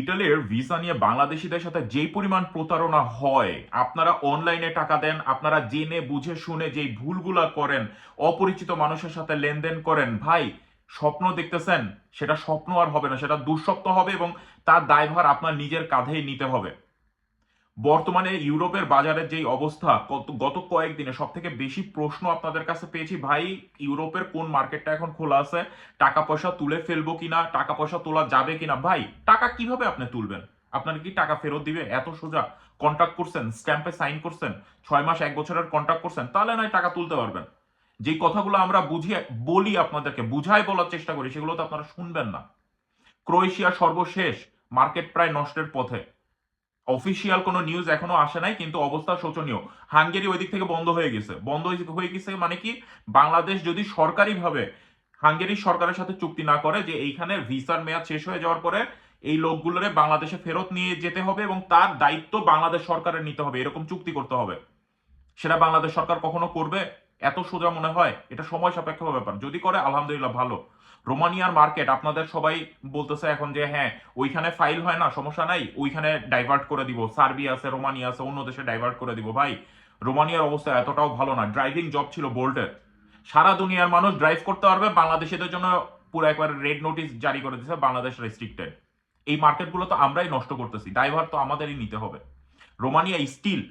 ইটালির ভিসা নিয়ে বাংলাদেশিদের সাথে যে পরিমাণ প্রতারণা হয়, আপনারা অনলাইনে টাকা দেন, আপনারা জেনে, বুঝে, শুনে যেই ভুলগুলা করেন, অপরিচিত মানুষের সাথে লেনদেন করেন, ভাই, স্বপ্ন দেখতেছেন, সেটা স্বপ্ন আর হবে না, সেটা দুঃস্বপ্ন হবে এবং তার দায়ভার আপনার নিজের কাঁধেই নিতে হবে। বর্তমানে ইউরোপের বাজারের যেই অবস্থা, গত- কয়েকদিনে সব থেকে বেশি প্রশ্ন আপনাদের কাছে পেয়েছি, ভাই, ইউরোপের কোন মার্কেটটা এখন খোলা আছে, টাকা পয়সা তুলে ফেলব কিনা, টাকা পয়সা তোলা যাবে কিনা, ভাই, টাকা কীভাবে আপনি তুলবেন? আপনার কি টাকা ফেরত দিবে? এত সোজা কন্ট্যাক্ট করছেন স্ট্যাম্পে সাইন করছেন, ছয় মাস, এক বছরের কন্ট্যাক্ট করছেন, তাহলে নয় টাকা তুলতে পারবেন। যে কথাগুলো আমরা বুঝিয়ে, বলি আপনাদেরকে, বুঝাই বলার চেষ্টা করি, সেগুলো তো আপনারা শুনবেন না। ক্রোয়েশিয়া সর্বশেষ, মার্কেট প্রায় নষ্টের পথে। অফিসিয়াল কোনো নিউজ এখনও আসে নাই, কিন্তু অবস্থা শোচনীয়। হাঙ্গেরি ওই দিক থেকে বন্ধ হয়ে গেছে। বন্ধ হয়ে- গেছে মানে কি? বাংলাদেশ যদি সরকারিভাবে হাঙ্গেরি সরকারের সাথে চুক্তি না করে যে এইখানে ভিসার মেয়াদ শেষ হয়ে যাওয়ার পরে এই লোকগুলোরে বাংলাদেশে ফেরত নিয়ে যেতে হবে এবং তার দায়িত্ব বাংলাদেশ সরকারের নিতে হবে, এরকম চুক্তি করতে হবে। সেটা বাংলাদেশ সরকার কখনো করবে? এত সোজা মনে হয়? এটা সময় সাপেক্ষ ব্যাপার। যদি করে, আলহামদুলিল্লাহ, ভালো। রোমানিয়ার মার্কেট, আপনাদের সবাই বলতেছে এখন যে হ্যাঁ ওইখানে ফাইল হয় না, সমস্যা নাই, ওইখানে ডাইভার্ট করে দিব। সার্বিয়া আছে, রোমানিয়া আছে, অন্য দেশে ডাইভার্ট করে দিব। ভাই, রোমানিয়ার অবস্থা এতটাও ভালো না। ড্রাইভিং জব ছিল বোল্টের। সারা দুনিয়ার মানুষ ড্রাইভ করতে পারবে, বাংলাদেশিদের জন্য পুরো একবার রেড নোটিশ জারি করে দিয়েছে, বাংলাদেশ রেস্ট্রিক্টেড এই মার্কেটগুলো তো আমরাই নষ্ট করতেছি। ড্রাইভার তো আমাদেরই নিতে হবে। রোমানিয়া স্টিল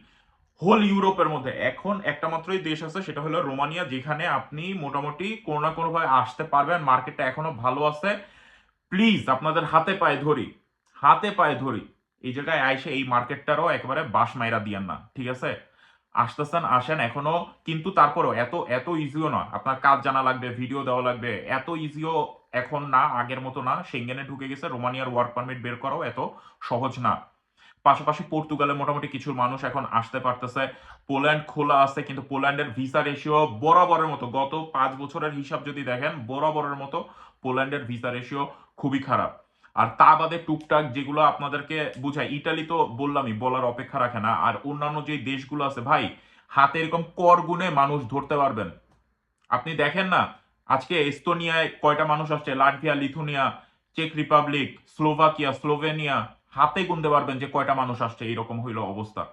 হোল ইউরোপের মধ্যে। এখন একটা মাত্রই দেশ আছে, সেটা হলো রোমানিয়া, যেখানে আপনি মোটামুটি কোনো না কোনো ভাবে আসতে পারবেন। মার্কেটটা এখনও ভালো আছে। প্লিজ আপনাদের হাতে পায়ে ধরি। হাতে পায়ে ধরি। এই জায়গায় আইসে এই মার্কেটটারও একেবারে বাস মাইরা দিয়েন না, ঠিক আছে? আসতেছেন, আসেন এখনও, কিন্তু তারপরেও এত এত ইজিও না আপনার কাজ জানা লাগবে ভিডিও দেওয়া লাগবে। এত ইজিও এখন না, আগের মতো না। সেঙ্গেনে ঢুকে গেছে, রোমানিয়ার ওয়ার্ক পারমিট বের করাও এত সহজ না। পাশাপাশি পর্তুগালে মোটামুটি কিছু মানুষ এখন আসতে পারতেছে। পোল্যান্ড খোলা আছে, কিন্তু পোল্যান্ডের ভিসা রেশিও বরাবরের মতো। গত পাঁচ বছরের হিসাব যদি দেখেন, বরাবরের মতো পোল্যান্ডের ভিসা রেশিও খুবই খারাপ। আর তা বাদে টুকটাক যেগুলো আপনাদেরকে বুঝাই, ইটালি তো বললামই, বলার অপেক্ষা রাখে না। আর অন্যান্য যে দেশগুলো আছে, ভাই, হাতে এরকম কর গুনে মানুষ ধরতে পারবেন। আপনি দেখেন না, আজকে এস্তোনিয়ায় কয়টা মানুষ আসছে? লাটভিয়া, লিথুনিয়া, চেক রিপাবলিক, স্লোভাকিয়া, স্লোভেনিয়া হাতে গুনতে পারবেন যে কয়টা মানুষ আসছে এরকম হইল অবস্থা।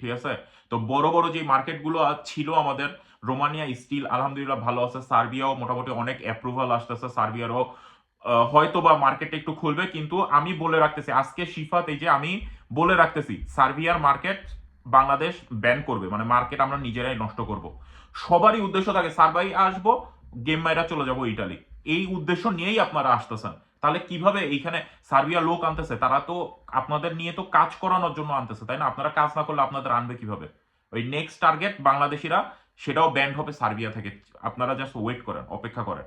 ঠিক আছে? তো বড় বড় যে মার্কেটগুলো ছিল আমাদের, রোমানিয়া স্টিল, আলহামদুলিল্লাহ ভালো আছে। সার্বিয়াও মোটামুটি অনেক অ্যাপ্রুভাল আসতেছে সার্বিয়ারও হয়তো বা মার্কেটটা একটু খুলবে, কিন্তু আমি বলে রাখতেছি, আজকে শিফাত এই যে আমি বলে রাখতেছি, সার্বিয়ার মার্কেট বাংলাদেশ ব্যান করবে মানে মার্কেট আমরা নিজেরাই নষ্ট করব। সবারই উদ্দেশ্য থাকে, সার্বাই আসব গেম মাইরা চলে যাব ইটালি এই উদ্দেশ্য নিয়েই আপনারা আসতেছেন। তাহলে কীভাবে এইখানে সার্বিয়া লোক আনতেছে? তারা তো আপনাদের নিয়ে তো কাজ করানোর জন্য আনতেছে, তাই না? আপনারা কাজ না করলে আপনাদের আনবে কীভাবে? ওই নেক্সট টার্গেট বাংলাদেশিরা, সেটাও ব্যান্ড হবে সার্বিয়া থেকে। আপনারা জাস্ট ওয়েট করেন, অপেক্ষা করেন।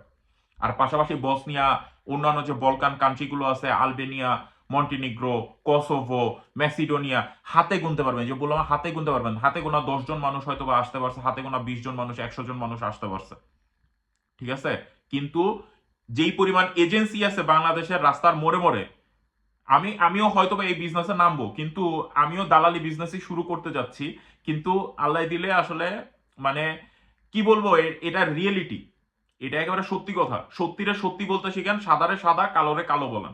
আর পাশাপাশি বসনিয়া, অন্যান্য যে বলকান কান্ট্রিগুলো আছে, আলবেনিয়া, মন্টিনিগ্রো, কসোভো, ম্যাসিডোনিয়া, হাতে গুনতে পারবেন। যে বললাম, হাতে গুনতে পারবেন। হাতে গোনা দশজন মানুষ হয়তো বা আসতে পারছে, হাতে গোনা বিশ জন মানুষ, একশো জন মানুষ আসতে পারছে। ঠিক আছে? কিন্তু যেই পরিমাণ এজেন্সি আছে বাংলাদেশের রাস্তার মোড়ে মোড়ে, আমি, আমিও হয়তো এই বিজনেসে নামবো, কিন্তু আমিও দালালি বিজনেসই শুরু করতে যাচ্ছি, কিন্তু আল্লাহ দিলে আসলে মানে কি বলব এটা রিয়েলিটি এটা একেবারে সত্যি কথা, সত্যিরে সত্যি বলতে শিখেন, সাদারে সাদা, কালোরে কালো বলেন।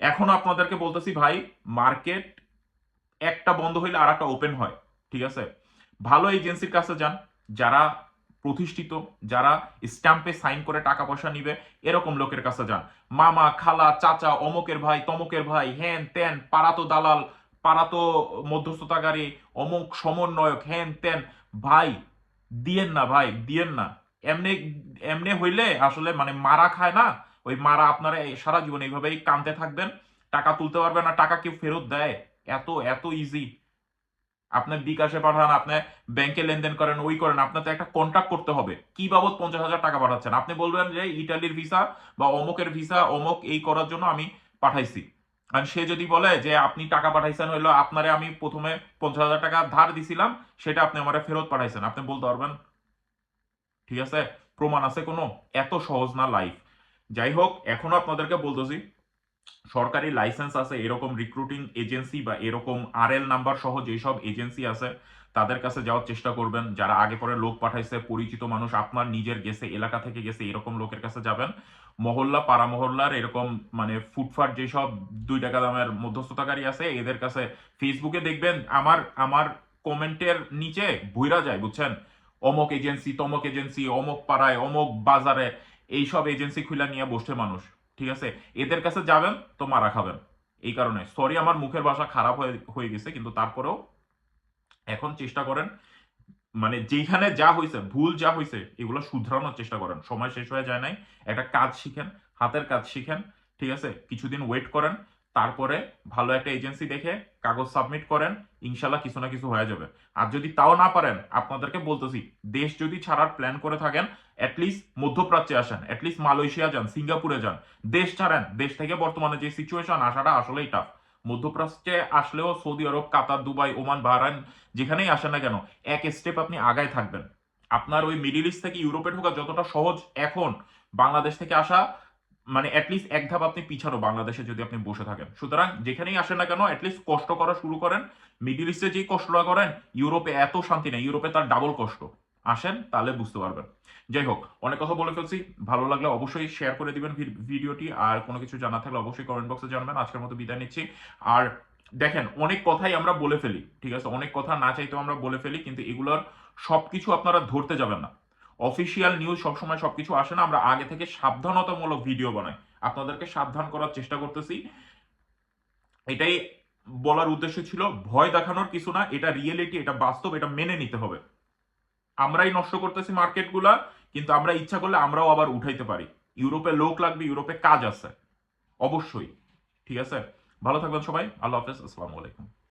এখন আপনাদেরকে বলতেছি ভাই মার্কেট একটা বন্ধ হইলে আর একটা ওপেন হয়, ঠিক আছে? ভালো এজেন্সির কাছে যান, যারা প্রতিষ্ঠিত, যারা স্ট্যাম্পে সাইন করে টাকা পয়সা নিবে, এরকম লোকের কাছে যান। মামা, খালা, চাচা, অমকের ভাই, তমকের ভাই হ্যান ত্যান পাড়াতো দালাল পাড়াতো মধ্যস্থতাকারী, অমুক সমন্বয়ক হ্যান ত্যান ভাই, দিয়েন না ভাই, দিয়েন না। এমনি এমনি হইলে আসলে মানে মারা খায় না। ওই মারা আপনারা সারা জীবন এইভাবেই কানতে থাকবেন, টাকা তুলতে পারবেন না, টাকা কেউ ফেরত দেয়। এত এত ইজি আপনি বিকাশে পাঠান আপনি ব্যাংকে লেনদেন করেন, ওই করেন আপনার তো একটা কন্ট্যাক্ট করতে হবে। কি বাবদ পঞ্চাশ হাজার টাকা পাঠাচ্ছেন? আপনি বলবেন যে ইটালির ভিসা বা অমুকের ভিসা অমুক এই করার জন্য আমি পাঠাইছি। আর সে যদি বলে যে আপনি টাকা পাঠাইছেন, হইল আপনারে আমি প্রথমে পঞ্চাশ হাজার টাকা ধার দিছিলাম, সেটা আপনি আমারে ফেরত পাঠাইছেন। আপনি বলতে পারবেন, ঠিক আছে, প্রমাণ আছে কোনো? এত সহজ না লাইফ যাই হোক, এখনও আপনাদেরকে বলতেছি সরকারি লাইসেন্স আছে, এরকম রিক্রুটিং এজেন্সি বা এরকম আর এল নাম্বার সহ যেসব এজেন্সি আছে, তাদের কাছে যাওয়ার চেষ্টা করবেন। যারা আগে পরে লোক পাঠাইছে, পরিচিত মানুষ, আপনার নিজের গেছে, এলাকা থেকে গেছে, এরকম লোকের কাছে যাবেন। মহল্লা পাড়া মহল্লার এরকম মানে ফুটফাট যেসব দুই টাকা দামের মধ্যস্থতাকারী আছে, এদের কাছে ফেসবুকে দেখবেন, আমার আমার কমেন্টের নিচে ভুইরা যায়, বুঝছেন? অমক এজেন্সি তমক এজেন্সি অমক পাড়ায়, অমক বাজারে, এইসব এজেন্সি খুলে নিয়ে বসছে মানুষ। ঠিক আছে? এদের কাছে যাবেন, তো মারা খাবেন। এই কারণে। সরি আমার মুখের ভাষা খারাপ হয়ে গেছে, কিন্তু তারপরেও এখন চেষ্টা করেন মানে যেখানে যা হয়েছে ভুল যা হয়েছে এগুলো শুধরানোর চেষ্টা করেন। সময় শেষ হয়ে যায় নাই। একটা কাজ শিখেন, হাতের কাজ শিখেন, ঠিক আছে? কিছুদিন ওয়েট করেন তারপরে ভালো একটা এজেন্সি দেখে কাগজ সাবমিট করেন, ইনশাল্লাহ কিছু না কিছু হয়ে যাবে। আর যদি তাও না পারেন, আপনাদেরকে বলতেছি, দেশ যদি ছাড়ার প্ল্যান করে থাকেন অ্যাটলিস্ট মধ্যপ্রাচ্যে আসেন অ্যাটলিস্ট মালয়েশিয়া যান, সিঙ্গাপুরে যান, দেশ ছাড়েন, দেশ থেকে বর্তমানে যে সিচুয়েশন আসাটা আসলেই টাফ মধ্যপ্রাচ্যে আসলেও সৌদি আরব, কাতার, দুবাই, ওমান, বাহরাইন, যেখানেই আসেন না কেন, এক স্টেপ আপনি আগায় থাকবেন। আপনার ওই মিডিল ইস্ট থেকে ইউরোপে ঢোকা যতটা সহজ এখন, বাংলাদেশ থেকে আসা মানে অ্যাটলিস্ট এক ধাপ আপনি পিছানো বাংলাদেশে যদি আপনি বসে থাকেন। সুতরাং যেখানেই আসেন না কেন অ্যাটলিস্ট কষ্ট করা শুরু করেন। মিডিল ইস্টে যেই কষ্টটা করেন ইউরোপে এত শান্তি নেই। ইউরোপে তার ডাবল কষ্ট। আসেন, তাহলে বুঝতে পারবেন। যাই হোক, অনেক কথা বলে ফেলছি। ভালো লাগলে অবশ্যই শেয়ার করে দিবেন ভিডিওটি। আর কোনো কিছু জানা থাকলে অবশ্যই কমেন্ট বক্সে জানাবেন। আজকের মতো বিদায় নিচ্ছি। আর দেখেন, অনেক কথাই আমরা বলে ফেলি, ঠিক আছে? অনেক কথা না চাইতেও আমরা বলে ফেলি, কিন্তু এগুলোর সবকিছু আপনারা ধরতে যাবেন না। অফিসিয়াল নিউজ সবসময় সবকিছু আসে না, আমরা আগে থেকে সাবধানতামূলক ভিডিও বানাই। আপনাদেরকে সাবধান করার চেষ্টা করতেছি। এটাই বলার উদ্দেশ্য ছিল, ভয় দেখানোর কিছু না, এটা রিয়েলিটি এটা বাস্তব, এটা মেনে নিতে হবে। আমরাই নষ্ট করতেছি মার্কেটগুলা কিন্তু আমরা ইচ্ছা করলে আমরাও আবার উঠাইতে পারি। ইউরোপে লোক লাগবে, ইউরোপে কাজ আছে। অবশ্যই। ঠিক আছে? ভালো থাকবেন সবাই। আল্লাহ হাফেজ। আসসালামু আলাইকুম।